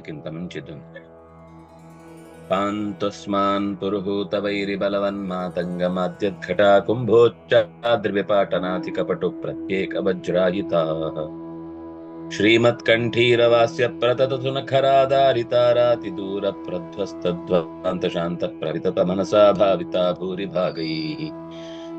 किन्तम् चितुम् पान्तस्मान् पुरुहूतवैरिबलवन्मातङ्गमाद्यद्घटा कुम्भोच्चाद्रिविपाटनाथिकपटुप्रत्येकवज्रायिताः श्रीमत्कण्ठीरवास्य प्रततधुनखरादारितारातिदूरप्रध्वस्तध्वान्तशान्तप्रविततमनसा भाविता भूरिभागैः।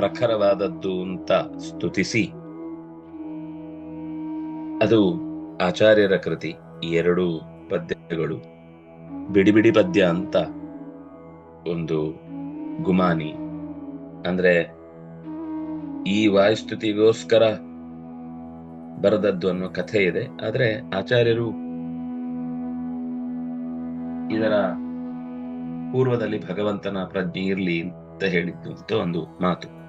ಪ್ರಖರವಾದದ್ದು ಅಂತ ಸ್ತುತಿಸಿ. ಅದು ಆಚಾರ್ಯರ ಕೃತಿ ಈ ಎರಡು ಪದ್ಯಗಳು. ಬಿಡಿ ಬಿಡಿ ಪದ್ಯ ಅಂತ ಒಂದು ಗುಮಾನಿ. ಅಂದ್ರೆ, ಈ ವಾಯುಸ್ತುತಿಗೋಸ್ಕರ ಬರೆದದ್ದು ಅನ್ನೋ ಕಥೆ ಇದೆ, ಆದ್ರೆ ಆಚಾರ್ಯರು ಇದರ ಪೂರ್ವದಲ್ಲಿ ಭಗವಂತನ ಪ್ರಜ್ಞೆ ಇರಲಿ ಅಂತ ಹೇಳಿದ್ದು ಒಂದು ಮಾತು.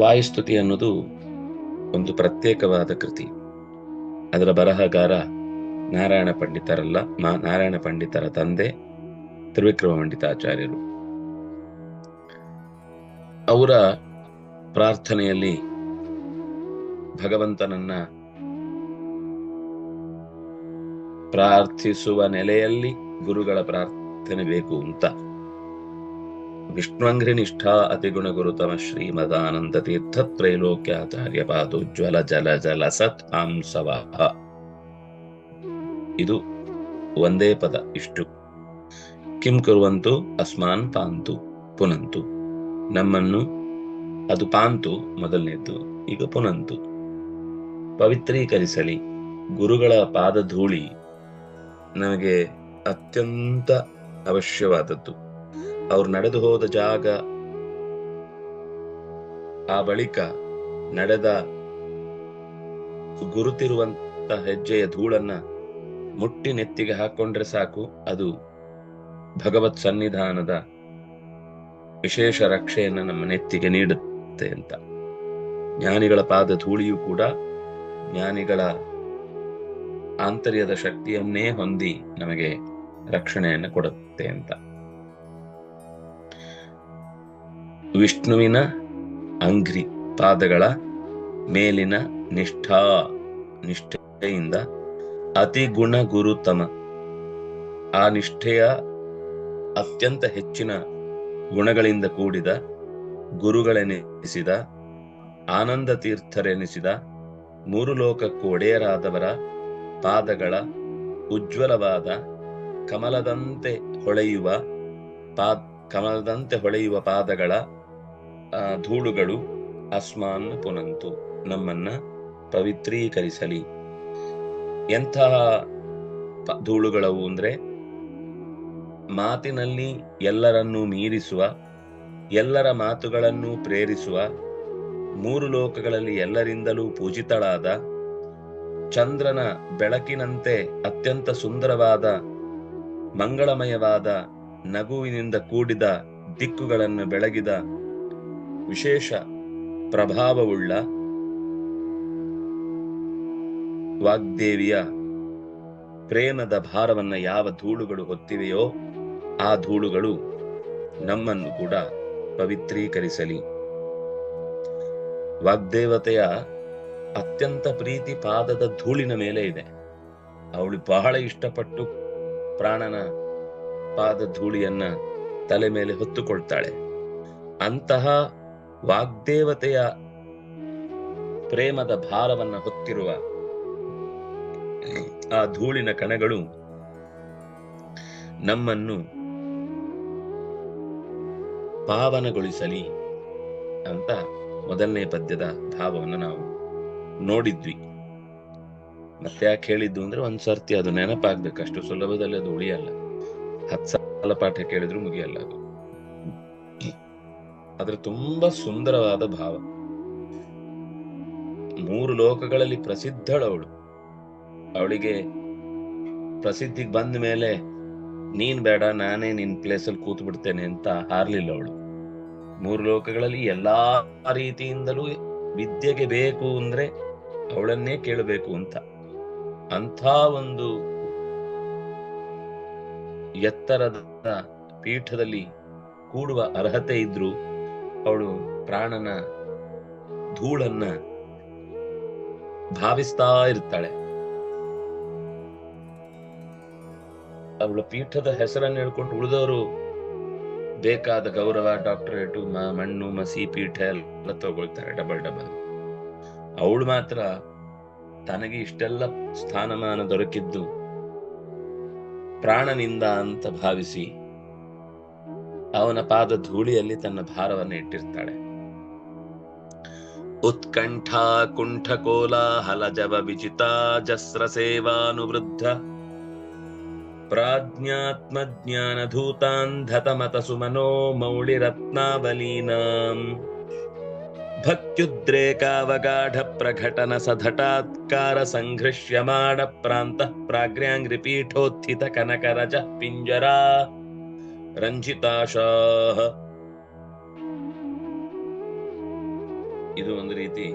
ವಾಯುಸ್ತುತಿ ಅನ್ನೋದು ಒಂದು ಪ್ರತ್ಯೇಕವಾದ ಕೃತಿ. ಅದರ ಬರಹಗಾರ ನಾರಾಯಣ ಪಂಡಿತರಲ್ಲ, ಮಾ, ನಾರಾಯಣ ಪಂಡಿತರ ತಂದೆ ತ್ರಿವಿಕ್ರಮ ಪಂಡಿತಾಚಾರ್ಯರು ಅವರ ಪ್ರಾರ್ಥನೆಯಲ್ಲಿ ಭಗವಂತನನ್ನ ಪ್ರಾರ್ಥಿಸುವ ನೆಲೆಯಲ್ಲಿ ಗುರುಗಳ ಪ್ರಾರ್ಥನೆ ಬೇಕು ಅಂತ. ವಿಷ್ಣುವಂಗ್ರಿ ನಿಷ್ಠಾ ಅತಿಗುಣ ಗುರುತಮ ಶ್ರೀಮದಾನಂದ ತೀರ್ಥ ತ್ರೈಲೋಕ್ಯಾಚಾರ್ಯ ಪಾದೋಜ್ವಲ ಜಲ ಜಲ ಸತ್ ಇದು ಒಂದೇ ಪದ, ಇಷ್ಟು. ಕಿಂ ಕುರುವಂತು, ಅಸ್ಮಾನ್ ಪಾಂತು, ಪುನಂತು. ನಮ್ಮನ್ನು, ಅದು ಪಾಂತು ಮೊದಲನೇದ್ದು, ಈಗ ಪುನಂತು. ಪವಿತ್ರೀಕರಿಸಲಿ, ಗುರುಗಳ ಪಾದಧೂಳಿ ನಮಗೆ ಅತ್ಯಂತ ಅವಶ್ಯವಾದದ್ದು. ಅವ್ರು ನಡೆದು ಹೋದ ಜಾಗ ಆ ಬಳಿಕ ನಡೆದ ಗುರುತಿರುವಂತ ಹೆಜ್ಜೆಯ ಧೂಳನ್ನ ಮುಟ್ಟಿ ನೆತ್ತಿಗೆ ಹಾಕೊಂಡ್ರೆ ಸಾಕು. ಅದು ಭಗವತ್ ಸನ್ನಿಧಾನದ ವಿಶೇಷ ರಕ್ಷೆಯನ್ನ ನಮ್ಮ ನೆತ್ತಿಗೆ ನೀಡುತ್ತೆ ಅಂತ. ಜ್ಞಾನಿಗಳ ಪಾದ ಧೂಳಿಯೂ ಕೂಡ ಜ್ಞಾನಿಗಳ ಆಂತರ್ಯದ ಶಕ್ತಿಯನ್ನೇ ಹೊಂದಿ ನಮಗೆ ರಕ್ಷಣೆಯನ್ನು ಕೊಡುತ್ತೆ ಅಂತ. ವಿಷ್ಣುವಿನ ಅಂಗ್ರಿ ಪಾದಗಳ ಮೇಲಿನ ನಿಷ್ಠಾ ನಿಷ್ಠೆಯಿಂದ ಅತಿ ಗುಣ ಗುರುತಮ ಆ ನಿಷ್ಠೆಯ ಅತ್ಯಂತ ಹೆಚ್ಚಿನ ಗುಣಗಳಿಂದ ಕೂಡಿದ ಗುರುಗಳೆನಿಸಿದ ಆನಂದ ತೀರ್ಥರೆನಿಸಿದ ಮೂರು ಲೋಕಕ್ಕೂ ಒಡೆಯರಾದವರ ಪಾದಗಳ ಉಜ್ವಲವಾದ, ಕಮಲದಂತೆ ಹೊಳೆಯುವ ಪಾದ ಕಮಲದಂತೆ ಹೊಳೆಯುವ ಪಾದಗಳ ಧೂಳುಗಳು ಅಸ್ಮಾನ್ ಪುನಂತು ನಮ್ಮನ್ನ ಪವಿತ್ರೀಕರಿಸಲಿ. ಎಂತಹ ಧೂಳುಗಳವು ಅಂದ್ರೆ ಮಾತಿನಲ್ಲಿ ಎಲ್ಲರನ್ನೂ ಮೀರಿಸುವ, ಎಲ್ಲರ ಮಾತುಗಳನ್ನು ಪ್ರೇರಿಸುವ, ಮೂರು ಲೋಕಗಳಲ್ಲಿ ಎಲ್ಲರಿಂದಲೂ ಪೂಜಿತಳಾದ, ಚಂದ್ರನ ಬೆಳಕಿನಂತೆ ಅತ್ಯಂತ ಸುಂದರವಾದ, ಮಂಗಳಮಯವಾದ, ನಗುವಿನಿಂದ ಕೂಡಿದ ದಿಕ್ಕುಗಳನ್ನು ಬೆಳಗಿದ ವಿಶೇಷ ಪ್ರಭಾವವುಳ್ಳ ವಾಗ್ದೇವಿಯ ಪ್ರೇಮದ ಭಾರವನ್ನ ಯಾವ ಧೂಳುಗಳು ಹೊತ್ತಿವೆಯೋ ಆ ಧೂಳುಗಳು ನಮ್ಮನ್ನು ಕೂಡ ಪವಿತ್ರೀಕರಿಸಲಿ. ವಾಗ್ದೇವತೆಯ ಅತ್ಯಂತ ಪ್ರೀತಿ ಪಾದದ ಧೂಳಿನ ಮೇಲೆ ಇದೆ. ಅವಳು ಬಹಳ ಇಷ್ಟಪಟ್ಟು ಪ್ರಾಣನ ಪಾದ ಧೂಳಿಯನ್ನ ತಲೆ ಮೇಲೆ ಹೊತ್ತುಕೊಳ್ತಾಳೆ. ಅಂತಹ ವಾಗ್ದೇವತೆಯ ಪ್ರೇಮದ ಭಾರವನ್ನ ಹೊತ್ತಿರುವ ಆ ಧೂಳಿನ ಕಣಗಳು ನಮ್ಮನ್ನು ಪಾವನಗೊಳಿಸಲಿ ಅಂತ ಮೊದಲನೇ ಪದ್ಯದ ಭಾವವನ್ನು ನಾವು ನೋಡಿದ್ವಿ. ಮತ್ತೆ ಯಾಕೆ ಹೇಳಿದ್ದು ಅಂದ್ರೆ ಒಂದ್ ಸರ್ತಿ ಅದು ನೆನಪಾಗ್ಬೇಕು ಅಷ್ಟು ಸುಲಭದಲ್ಲಿ ಅದು ಉಳಿಯಲ್ಲ. ಹತ್ತು ಸಾಲ ಪಾಠ ಕೇಳಿದ್ರು ಮುಗಿಯಲ್ಲ ಅದು. ಆದ್ರೆ ತುಂಬಾ ಸುಂದರವಾದ ಭಾವ. ಮೂರು ಲೋಕಗಳಲ್ಲಿ ಪ್ರಸಿದ್ಧಳವಳು ಅವಳಿಗೆ ಪ್ರಸಿದ್ಧಿಗೆ ಬಂದ ಮೇಲೆ, ನೀನ್ ಬೇಡ, ನಾನೇ ನಿನ್ ಪ್ಲೇಸಲ್ಲಿ ಕೂತ್ ಬಿಡ್ತೇನೆ ಅಂತ ಹಾರ್ಲಿಲ್ಲ ಅವಳು. ಮೂರು ಲೋಕಗಳಲ್ಲಿ ಎಲ್ಲಾ ರೀತಿಯಿಂದಲೂ ವಿದ್ಯೆಗೆ ಬೇಕು ಅಂದ್ರೆ ಅವಳನ್ನೇ ಕೇಳಬೇಕು ಅಂತ. ಅಂಥ ಒಂದು ಎತ್ತರದ ಪೀಠದಲ್ಲಿ ಕೂಡುವ ಅರ್ಹತೆ ಇದ್ರು ಅವಳು ಪ್ರಾಣನ ಧೂಳನ್ನ ಭಾವಿಸ್ತಾ ಇರ್ತಾಳೆ. ಅವಳ ಪೀಠದ ಹೆಸರನ್ನು ಹೇಳ್ಕೊಂಡು ಉಳಿದವರು ಬೇಕಾದ ಗೌರವ ಡಾಕ್ಟರೇಟು ಮಣ್ಣು, ಮಸಿ, ಪೀಠ ಎಲ್ಲ ತಗೊಳ್ತಾರೆ ಡಬಲ್ ಡಬಲ್ ಅವಳು ಮಾತ್ರ ತನಗೆ ಇಷ್ಟೆಲ್ಲ ಸ್ಥಾನಮಾನ ದೊರಕಿದ್ದು ಪ್ರಾಣನಿಂದ ಅಂತ ಭಾವಿಸಿ ಅವನ ಪಾದ ಧೂಳಿಯಲ್ಲಿ ತನ್ನ ಭಾರವನ್ನು ಇಟ್ಟಿರ್ತಾಳೆ. ಉತ್ಕಂಠಾ ಕುಂಠ ಕೋಲಾಹಲ ಜವ ವಿಜಿತ ಜಸ್ರ ಸೇವಾನುವೃದ್ಧ ಪ್ರಾಜ್ಞಾತ್ಮ ಜ್ಞಾನಧೂತಾಂಧತ ಮತ ಸುಮನೋ ಮೌಳಿ ರತ್ನಾವಲೀನಾಂ ಭಕ್ತ್ಯುದ್ರೇಕಾವಗಾಢ ಪ್ರಘಟನ ಸಧಟಾತ್ಕಾರ ಸಂಘೃಶ್ಯಮಾಣ ಪ್ರಾಂತ ಪ್ರಾಗ್ರ್ಯಾಂಗ್ರಿ ಪೀಠೋತ್ಥಿತ ಕನಕರಜ ಪಿಂಜರಾ ರಂಜಿತಾಶಾಹ. ಇದು ಒಂದು ರೀತಿ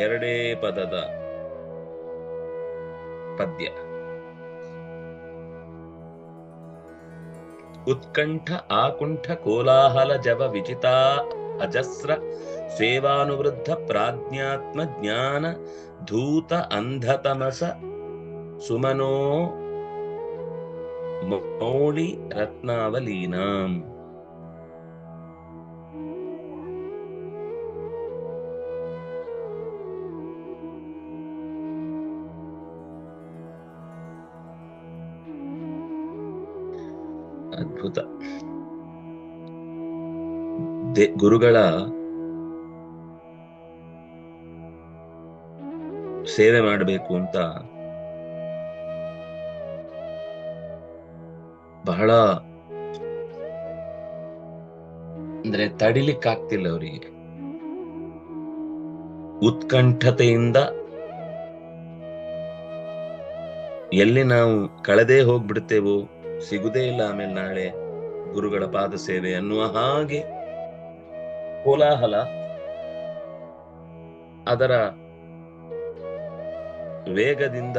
ಎರಡೇ ಪದದ ಪದ್ಯ. ಉತ್ಕಂಠ, ಆಕುಂಠ, ಕೋಲಾಹಲ, ಜವ ವಿಜಿತ, ಅಜಸ್ರ, ಸೇವಾನುವೃದ್ಧ, ಪ್ರಾಜ್ಞಾತ್ಮ, ಜ್ಞಾನ, ಧೂತ, ಅಂಧತಮಸ, ಸುಮನೋ ಮೌಳಿ ರತ್ನಾವಲೀನಾಂ. ಅದ್ಭುತ. ಗುರುಗಳ ಸೇವೆ ಮಾಡಬೇಕು ಅಂತ ಬಹಳ ಅಂದ್ರೆ ತಡಿಲಿಕ್ಕಾಗ್ತಿಲ್ಲ ಅವರಿಗೆ. ಉತ್ಕಂಠತೆಯಿಂದ ಎಲ್ಲಿ ನಾವು ಕಳೆದೇ ಹೋಗ್ಬಿಡ್ತೇವೋ, ಸಿಗುದೇ ಇಲ್ಲ ಆಮೇಲೆ ನಾಳೆ ಗುರುಗಳ ಪಾದ ಸೇವೆ ಅನ್ನುವ ಹಾಗೆ ಕೋಲಾಹಲ ಅದರ ವೇಗದಿಂದ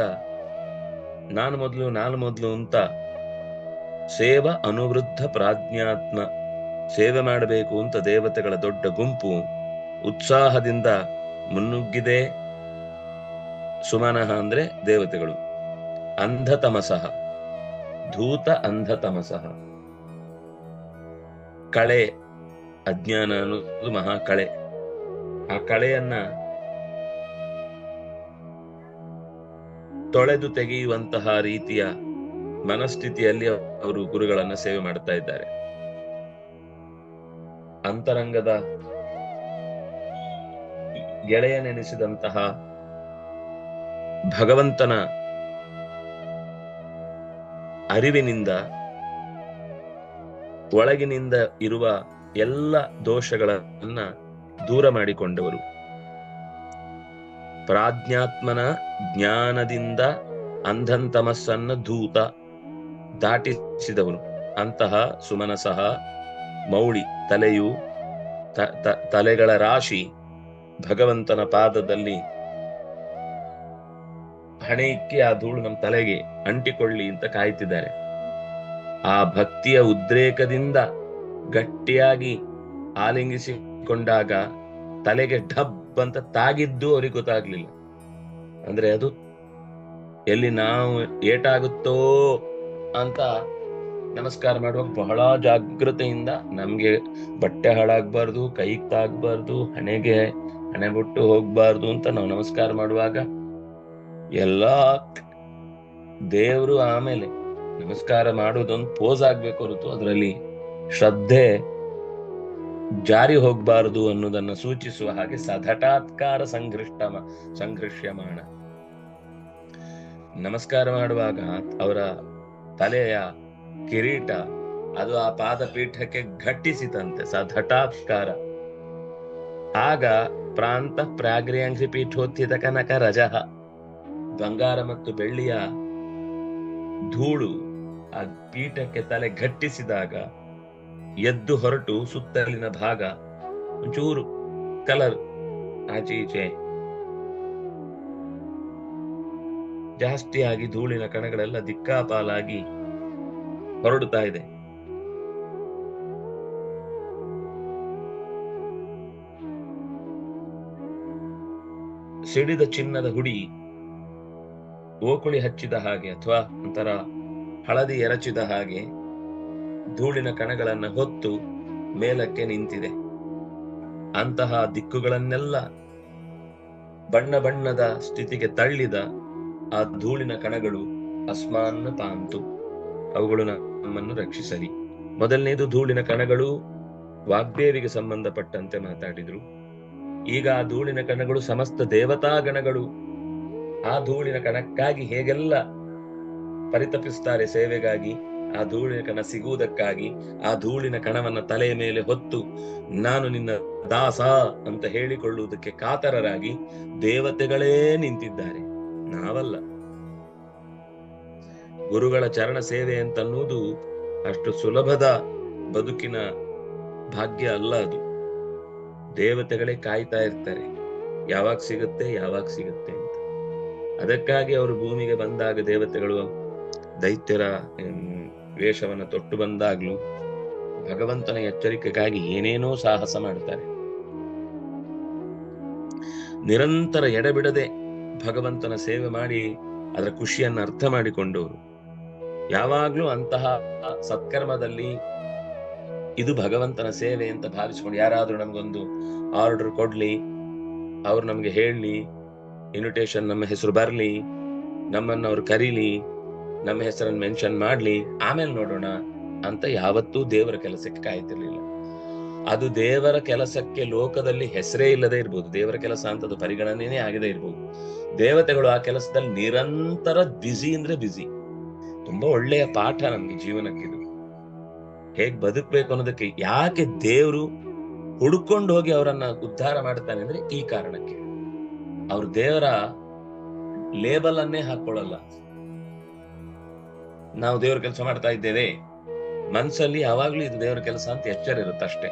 ನಾನು ಮೊದಲು ನಾನು ಮೊದಲು ಅಂತ ಸೇವ ಅನುವೃದ್ಧ ಪ್ರಾಜ್ಞಾತ್ಮ ಸೇವೆ ಮಾಡಬೇಕು ಅಂತ ದೇವತೆಗಳ ದೊಡ್ಡ ಗುಂಪು ಉತ್ಸಾಹದಿಂದ ಮುನ್ನುಗ್ಗಿದೆ. ಸುಮನಃ ಅಂದ್ರೆ ದೇವತೆಗಳು. ಅಂಧತಮಸಃ. ಧೂತ ಅಂಧತಮಸಃ. ಕಳೆ, ಅಜ್ಞಾನ ಅನ್ನೋದು ಮಹಾ ಕಳೆ. ಆ ಕಳೆಯನ್ನ ತೊಳೆದು ತೆಗೆಯುವಂತಹ ರೀತಿಯ ಮನಸ್ಥಿತಿಯಲ್ಲಿ ಅವರು ಗುರುಗಳನ್ನ ಸೇವೆ ಮಾಡ್ತಾ ಇದ್ದಾರೆ. ಅಂತರಂಗದ ಗೆಳೆಯನೆನಿಸಿದಂತಹ ಭಗವಂತನ ಅರಿವಿನಿಂದ, ಒಳಗಿನಿಂದ ಇರುವ ಎಲ್ಲ ದೋಷಗಳನ್ನ ದೂರ ಮಾಡಿಕೊಂಡವರು. ಪ್ರಾಜ್ಞಾತ್ಮನ ಜ್ಞಾನದಿಂದ ಅಂಧಂತಮಸ್ಸನ್ನ ಧೂತ ದಾಟಿಸಿದವನು. ಅಂತಹ ಸುಮನಸಹ ಮೌಳಿ ತಲೆಯು ತಲೆಗಳ ರಾಶಿ ಭಗವಂತನ ಪಾದದಲ್ಲಿ ಹಣೆ ಆ ಧೂಳು ನಮ್ಮ ತಲೆಗೆ ಅಂಟಿಕೊಳ್ಳಿ ಅಂತ ಕಾಯ್ತಿದ್ದಾರೆ. ಆ ಭಕ್ತಿಯ ಉದ್ರೇಕದಿಂದ ಗಟ್ಟಿಯಾಗಿ ಆಲಿಂಗಿಸಿಕೊಂಡಾಗ ತಲೆಗೆ ಢಬ್ ಅಂತ ತಾಗಿದ್ದು ಅವ್ರಿಗೆ ಗೊತ್ತಾಗ್ಲಿಲ್ಲ. ಅಂದ್ರೆ ಅದು ಎಲ್ಲಿ ನಾವು ಏಟಾಗುತ್ತೋ ಅಂತ ನಮಸ್ಕಾರ ಮಾಡುವಾಗ ಬಹಳ ಜಾಗೃತೆಯಿಂದ ನಮ್ಗೆ ಬಟ್ಟೆ ಹಾಳಾಗ್ಬಾರ್ದು, ಕೈ ತಾಗ್ಬಾರ್ದು, ಹಣೆಗೆ ಹಣೆ ಬಿಟ್ಟು ಹೋಗ್ಬಾರ್ದು ಅಂತ ನಾವು ನಮಸ್ಕಾರ ಮಾಡುವಾಗ ಎಲ್ಲಾ ದೇವರು ಆಮೇಲೆ ನಮಸ್ಕಾರ ಮಾಡೋದೊಂದು ಪೋಸ್ ಆಗ್ಬೇಕು ಹೊರತು ಅದರಲ್ಲಿ ಶ್ರದ್ಧೆ ಜಾರಿ ಹೋಗ್ಬಾರ್ದು ಅನ್ನೋದನ್ನ ಸೂಚಿಸುವ ಹಾಗೆ ಸಧಟಾತ್ಕಾರ ಸಂಘೃಷ್ಟ ಸಂಘರ್ಷ್ಯಮಾಣ ನಮಸ್ಕಾರ ಮಾಡುವಾಗ ಅವರ ತಲೆಯ ಕಿರೀಟ, ಅದು ಆ ಪಾದಪೀಠಕ್ಕೆ ಘಟ್ಟಿಸಿತಂತೆ ಸಧಟಾತ್ಕಾರ ಆಗ ಪ್ರಾಂತ ಪ್ರಾಗ್ರಿಯಾಂಸಿ ಪೀಠೋತ್ಥಿತ ಕನಕ ರಜಃ ಬಂಗಾರ ಮತ್ತು ಬೆಳ್ಳಿಯ ಧೂಳು ಆ ಪೀಠಕ್ಕೆ ತಲೆ ಘಟ್ಟಿಸಿದಾಗ ಎದ್ದು ಹೊರಟು ಸುತ್ತಲಿನ ಭಾಗ ಒಂಚೂರು ಕಲರ್ ಆಚೆ ಈಚೆ ಜಾಸ್ತಿಯಾಗಿ ಧೂಳಿನ ಕಣಗಳೆಲ್ಲ ದಿಕ್ಕಾಪಾಲಾಗಿ ಹೊರಡುತ್ತಾ ಇದೆ. ಸಿಡಿದ ಚಿನ್ನದ ಹುಡಿ ಓಕುಳಿ ಹಚ್ಚಿದ ಹಾಗೆ ಅಥವಾ ಒಂಥರ ಹಳದಿ ಎರಚಿದ ಹಾಗೆ ಧೂಳಿನ ಕಣಗಳನ್ನು ಹೊತ್ತು ಮೇಲಕ್ಕೆ ನಿಂತಿದೆ. ಅಂತಹ ದಿಕ್ಕುಗಳನ್ನೆಲ್ಲ ಬಣ್ಣ ಬಣ್ಣದ ಸ್ಥಿತಿಗೆ ತಳ್ಳಿದ ಆ ಧೂಳಿನ ಕಣಗಳು ಅಸ್ಮಾನ್ನ ತಾಂತು. ಅವುಗಳು ನಮ್ಮನ್ನು ರಕ್ಷಿಸಲಿ. ಮೊದಲನೇದು ಧೂಳಿನ ಕಣಗಳು ವಾಗ್ದೇವಿಗೆ ಸಂಬಂಧಪಟ್ಟಂತೆ ಮಾತಾಡಿದ್ರು. ಈಗ ಆ ಧೂಳಿನ ಕಣಗಳು ಸಮಸ್ತ ದೇವತಾ ಗಣಗಳು. ಆ ಧೂಳಿನ ಕಣಕ್ಕಾಗಿ ಹೇಗೆಲ್ಲ ಪರಿತಪಿಸ್ತಾರೆ ಸೇವೆಗಾಗಿ? ಆ ಧೂಳಿನ ಕಣ ಸಿಗುವುದಕ್ಕಾಗಿ? ಆ ಧೂಳಿನ ಕಣವನ್ನ ತಲೆಯ ಮೇಲೆ ಹೊತ್ತು ನಾನು ನಿನ್ನ ದಾಸ ಅಂತ ಹೇಳಿಕೊಳ್ಳುವುದಕ್ಕೆ ಕಾತರರಾಗಿ ದೇವತೆಗಳೇ ನಿಂತಿದ್ದಾರೆ. ನಾವಲ್ಲ. ಗುರುಗಳ ಚರಣ ಸೇವೆ ಅಂತನ್ನುವುದು ಅಷ್ಟು ಸುಲಭದ ಬದುಕಿನ ಭಾಗ್ಯ ಅಲ್ಲ ಅದು. ದೇವತೆಗಳೇ ಕಾಯ್ತಾ ಇರ್ತಾರೆ. ಯಾವಾಗ ಸಿಗುತ್ತೆ ಯಾವಾಗ ಸಿಗುತ್ತೆ ಅಂತ. ಅದಕ್ಕಾಗಿ ಅವರು ಭೂಮಿಗೆ ಬಂದಾಗ ದೇವತೆಗಳು ದೈತ್ಯರ ವೇಷವನ್ನ ತೊಟ್ಟು ಬಂದಾಗ್ಲೂ ಭಗವಂತನ ಎಚ್ಚರಿಕೆಗಾಗಿ ಏನೇನೋ ಸಾಹಸ ಮಾಡ್ತಾರೆ. ನಿರಂತರ ಎಡೆಬಿಡದೆ ಭಗವಂತನ ಸೇವೆ ಮಾಡಿ ಅದರ ಖುಷಿಯನ್ನು ಅರ್ಥ ಮಾಡಿಕೊಂಡವರು. ಯಾವಾಗ್ಲೂ ಅಂತಹ ಸತ್ಕರ್ಮದಲ್ಲಿ ಇದು ಭಗವಂತನ ಸೇವೆ ಅಂತ ಭಾವಿಸ್ಕೊಂಡು ಯಾರಾದ್ರೂ ನಮ್ಗೊಂದು ಆರ್ಡರ್ ಕೊಡ್ಲಿ, ಅವ್ರು ನಮ್ಗೆ ಹೇಳಲಿ ಇನ್ವಿಟೇಷನ್ ನಮ್ಮ ಹೆಸರು ಬರ್ಲಿ, ನಮ್ಮನ್ನ ಅವ್ರು ಕರೀಲಿ, ನಮ್ಮ ಹೆಸರನ್ನು ಮೆನ್ಷನ್ ಮಾಡ್ಲಿ, ಆಮೇಲೆ ನೋಡೋಣ ಅಂತ ಯಾವತ್ತೂ ದೇವರ ಕೆಲಸಕ್ಕೆ ಕಾಯ್ತಿರ್ಲಿಲ್ಲ. ಅದು ದೇವರ ಕೆಲಸಕ್ಕೆ ಲೋಕದಲ್ಲಿ ಹೆಸರೇ ಇಲ್ಲದೆ ಇರ್ಬೋದು. ದೇವರ ಕೆಲಸ ಅಂತದ್ದು ಪರಿಗಣನೆಯೇ ಆಗದೆ ಇರ್ಬೋದು. ದೇವತೆಗಳು ಆ ಕೆಲಸದಲ್ಲಿ ನಿರಂತರ ಬ್ಯುಸಿ ಅಂದ್ರೆ ಬ್ಯುಸಿ ತುಂಬಾ ಒಳ್ಳೆಯ ಪಾಠ ನಮ್ಗೆ ಜೀವನಕ್ಕೆ ಇದು. ಹೇಗ್ ಬದುಕ್ಬೇಕು ಅನ್ನೋದಕ್ಕೆ ಯಾಕೆ ದೇವರು ಹುಡ್ಕೊಂಡು ಹೋಗಿ ಅವರನ್ನ ಉದ್ಧಾರ ಮಾಡ್ತಾನೆ ಅಂದ್ರೆ ಈ ಕಾರಣಕ್ಕೆ. ಅವ್ರ ದೇವರ ಲೇಬಲ್ ಅನ್ನೇ ಹಾಕೊಳ್ಳಲ್ಲ. ನಾವು ದೇವ್ರ ಕೆಲಸ ಮಾಡ್ತಾ ಇದ್ದೇವೆ. ಮನ್ಸಲ್ಲಿ ಯಾವಾಗ್ಲೂ ಇದು ದೇವರ ಕೆಲಸ ಅಂತ ಎಚ್ಚರ ಅಷ್ಟೇ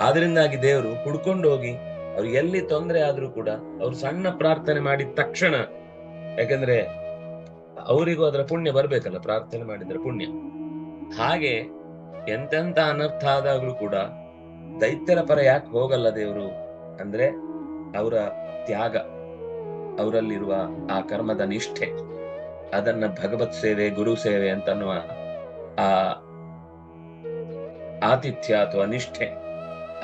ಆದ್ರಿಂದಾಗಿ ದೇವರು ಹುಡ್ಕೊಂಡು ಹೋಗಿ ಅವ್ರು ಎಲ್ಲಿ ತೊಂದರೆ ಆದ್ರೂ ಕೂಡ ಅವ್ರು ಸಣ್ಣ ಪ್ರಾರ್ಥನೆ ಮಾಡಿದ ತಕ್ಷಣ, ಯಾಕಂದ್ರೆ ಅವರಿಗೂ ಅದರ ಪುಣ್ಯ ಬರ್ಬೇಕಲ್ಲ, ಪ್ರಾರ್ಥನೆ ಮಾಡಿದ್ರೆ ಪುಣ್ಯ. ಹಾಗೆ ಎಂತೆಂತ ಅನರ್ಥ ಆದಾಗ್ಲೂ ಕೂಡ ದೈತ್ಯರ ಪರ ಯಾಕೆ ಹೋಗಲ್ಲ ದೇವರು ಅಂದ್ರೆ ಅವರ ತ್ಯಾಗ, ಅವರಲ್ಲಿರುವ ಆ ಕರ್ಮದ ನಿಷ್ಠೆ, ಅದನ್ನ ಭಗವತ್ ಸೇವೆ, ಗುರು ಸೇವೆ ಅಂತನ್ನುವ ಆ ಆತಿಥ್ಯ ಅಥವಾ ನಿಷ್ಠೆ,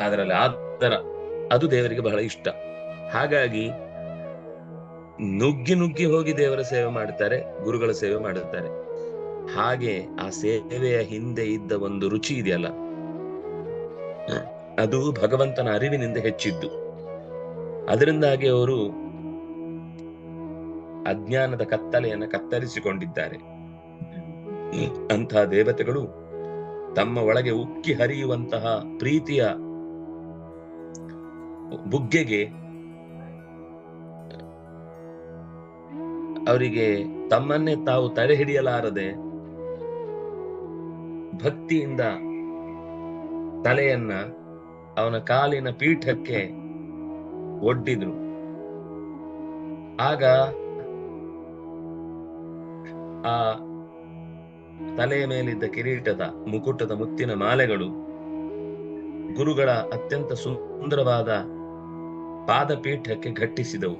ಅದರಲ್ಲಿ ಆದರ. ಅದು ದೇವರಿಗೆ ಬಹಳ ಇಷ್ಟ. ಹಾಗಾಗಿ ನುಗ್ಗಿ ನುಗ್ಗಿ ಹೋಗಿ ದೇವರ ಸೇವೆ ಮಾಡುತ್ತಾರೆ ಗುರುಗಳ ಸೇವೆ ಮಾಡುತ್ತಾರೆ ಹಾಗೆ ಆ ಸೇವೆಯ ಹಿಂದೆ ಇದ್ದ ಒಂದು ರುಚಿ ಇದೆಯಲ್ಲ, ಅದು ಭಗವಂತನ ಅರಿವಿನಿಂದ ಹೆಚ್ಚಿದ್ದು. ಅದರಿಂದಾಗಿ ಅವರು ಅಜ್ಞಾನದ ಕತ್ತಲೆಯನ್ನು ಕತ್ತರಿಸಿಕೊಂಡಿದ್ದಾರೆ. ಅಂತಹ ದೇವತೆಗಳು ತಮ್ಮ ಒಳಗೆ ಉಕ್ಕಿ ಹರಿಯುವಂತಹ ಪ್ರೀತಿಯ ಬುಗ್ಗೆಗೆ ಅವರಿಗೆ ತಮ್ಮನ್ನೇ ತಾವು ತಡೆ ಹಿಡಿಯಲಾರದೆ ಭಕ್ತಿಯಿಂದ ತಲೆಯನ್ನ ಅವನ ಕಾಲಿನ ಪೀಠಕ್ಕೆ ಒಡ್ಡಿದ್ರು. ಆಗ ಆ ತಲೆಯ ಮೇಲಿದ್ದ ಕಿರೀಟದ ಮುಕುಟದ ಮುತ್ತಿನ ಮಾಲೆಗಳು ಗುರುಗಳ ಅತ್ಯಂತ ಸುಂದರವಾದ ಪಾದಪೀಠಕ್ಕೆ ಘಟ್ಟಿಸಿದವು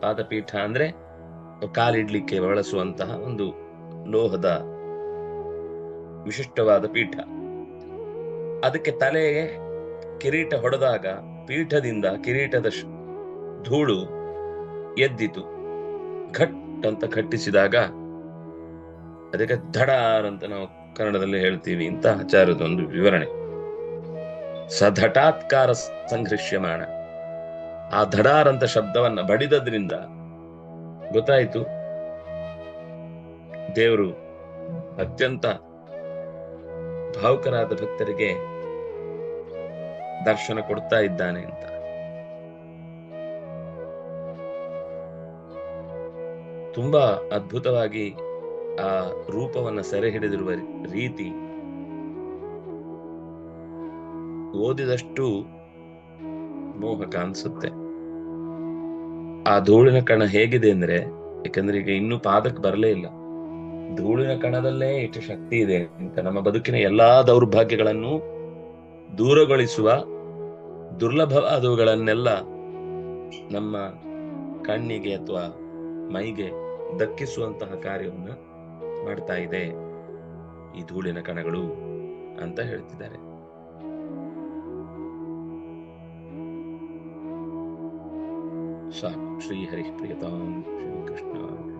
ಪಾದಪೀಠ ಅಂದ್ರೆ ಕಾಲಿಡ್ಲಿಕ್ಕೆ ಬಳಸುವಂತಹ ಒಂದು ಲೋಹದ ವಿಶಿಷ್ಟವಾದ ಪೀಠ. ಅದಕ್ಕೆ ತಲೆಗೆ ಕಿರೀಟ ಹೊಡೆದಾಗ ಪೀಠದಿಂದ ಕಿರೀಟದ ಧೂಳು ಎದ್ದಿತು. ಘಟ್ ಅಂತ ಘಟ್ಟಿಸಿದಾಗ ಅದಕ್ಕೆ ಧಡಾರ್ ಅಂತ ನಾವು ಕನ್ನಡದಲ್ಲಿ ಹೇಳ್ತೀವಿ ಅಂತ ಆಚಾರ್ಯದ ಒಂದು ವಿವರಣೆ. ಸಧಟಾತ್ಕಾರ ಸಂಘರ್ಷ್ಯಮಾಣ ಆ ಧಡಾರ್ ಅಂತ ಶಬ್ದವನ್ನ ಬಡಿದದ್ರಿಂದ ಗೊತ್ತಾಯ್ತು. ದೇವರು ಅತ್ಯಂತ ಭಾವುಕರಾದ ಭಕ್ತರಿಗೆ ದರ್ಶನ ಕೊಡ್ತಾ ಇದ್ದಾನೆ ಅಂತ. ತುಂಬಾ ಅದ್ಭುತವಾಗಿ ಆ ರೂಪವನ್ನ ಸೆರೆ ಹಿಡಿದಿರುವ ರೀತಿ ಓದಿದಷ್ಟು ಮೋಹಕ ಅನ್ಸುತ್ತೆ ಆ ಧೂಳಿನ ಕಣ ಹೇಗಿದೆ ಅಂದ್ರೆ ಯಾಕಂದ್ರೆ ಈಗ ಇನ್ನೂ ಪಾದಕ್ಕೆ ಬರಲೇ ಇಲ್ಲ. ಧೂಳಿನ ಕಣದಲ್ಲೇ ಎಷ್ಟು ಶಕ್ತಿ ಇದೆ ಅಂತ ನಮ್ಮ ಬದುಕಿನ ಎಲ್ಲಾ ದೌರ್ಭಾಗ್ಯಗಳನ್ನು ದೂರಗೊಳಿಸುವ ದುರ್ಲಭವಾದವುಗಳನ್ನೆಲ್ಲ ನಮ್ಮ ಕಣ್ಣಿಗೆ ಅಥವಾ ಮೈಗೆ ದಕ್ಕಿಸುವಂತಹ ಕಾರ್ಯವನ್ನು ಮಾಡ್ತಾ ಇದೆ ಈ ಧೂಳಿನ ಕಣಗಳು ಅಂತ ಹೇಳ್ತಿದ್ದಾರೆ. साक्षी हरिः प्रियतां श्रीकृष्णाय